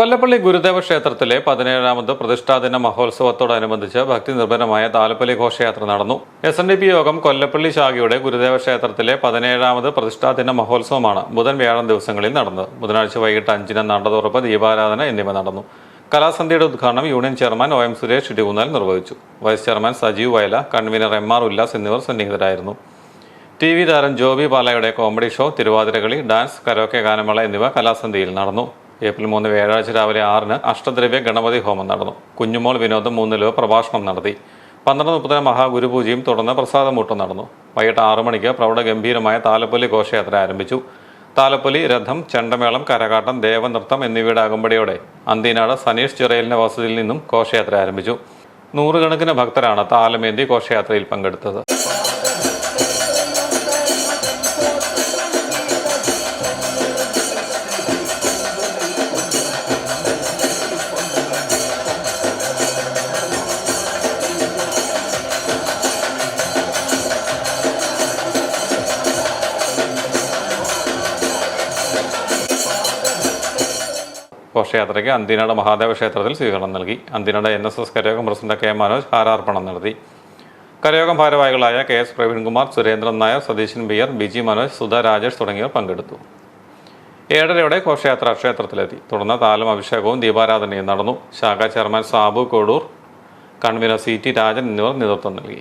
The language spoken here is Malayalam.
കൊല്ലപ്പള്ളി ഗുരുദേവ ക്ഷേത്രത്തിലെ പതിനേഴാമത് പ്രതിഷ്ഠാദിന മഹോത്സവത്തോടനുബന്ധിച്ച് ഭക്തി നിർഭരമായ താലപ്പള്ളി ഘോഷയാത്ര നടന്നു. എസ് എൻ ഡി പി യോഗം കൊല്ലപ്പള്ളി ശാഖയുടെ ഗുരുദേവ ക്ഷേത്രത്തിലെ പതിനേഴാമത് പ്രതിഷ്ഠാദിന മഹോത്സവമാണ് ബുധൻ വ്യാഴം ദിവസങ്ങളിൽ നടന്നത്. ബുധനാഴ്ച വൈകിട്ട് അഞ്ചിന് നടതുറപ്പ് ദീപാരാധന എന്നിവ നടന്നു. കലാസന്ധ്യയുടെ ഉദ്ഘാടനം union chairman O M Suresh Edikunnal നിർവഹിച്ചു. Vice chairman Sajeev Vayala convener M R Ullas എന്നിവർ സന്നിഹിതരായിരുന്നു. ടി വി താരം Joby പാലയുടെ comedy show Thiruvathirakali dance karaoke ഗാനമേള എന്നിവ കലാസന്ധ്യയിൽ നടന്നു. ഏപ്രിൽ മൂന്ന് വ്യാഴാഴ്ച രാവിലെ ആറിന് അഷ്ടദ്രവ്യ ഗണപതി ഹോമം നടന്നു. കുഞ്ഞുമോൾ വിനോദം മൂന്നിലോ പ്രഭാഷണം നടത്തി. പന്ത്രണ്ട് മുപ്പതിന് മഹാഗുരുപൂജയും തുടർന്ന് പ്രസാദമൂട്ടം നടന്നു. വൈകിട്ട് ആറു മണിക്ക് പ്രൗഢ ഗംഭീരമായ താലപ്പൊലി ഘോഷയാത്ര ആരംഭിച്ചു. താലപ്പൊലി രഥം ചെണ്ടമേളം കരകാട്ടം ദേവനൃത്തം എന്നിവയുടെ അകമ്പടിയോടെ അന്തിനാട് സനീഷ് ചിറയലിന്റെ വസതിയിൽ നിന്നും ഘോഷയാത്ര ആരംഭിച്ചു. നൂറുകണക്കിന് ഭക്തരാണ് താലമേന്തി ഘോഷയാത്രയിൽ പങ്കെടുത്തത്. ഘോഷയാത്രയ്ക്ക് അന്തിനട മഹാദേവ ക്ഷേത്രത്തിൽ സ്വീകരണം നൽകി. അന്തിനട എൻ എസ് എസ് കരയോഗം പ്രസിഡന്റ് കെ മനോജ് ഹാരാർപ്പണം നടത്തി. കരയോഗം ഭാരവാഹികളായ കെ എസ് പ്രവീൺകുമാർ സുരേന്ദ്രൻ നായർ സതീശൻ ബിയർ ബിജി മനോജ് സുധ രാജേഷ് തുടങ്ങിയവർ പങ്കെടുത്തു. ഏഴരയോടെ ഘോഷയാത്ര ക്ഷേത്രത്തിലെത്തി. തുടർന്ന് താലം അഭിഷേകവും ദീപാരാധനയും നടന്നു. ശാഖാ chairman Sabu Kodoor convener C T Rajan എന്നിവർ നേതൃത്വം നൽകി.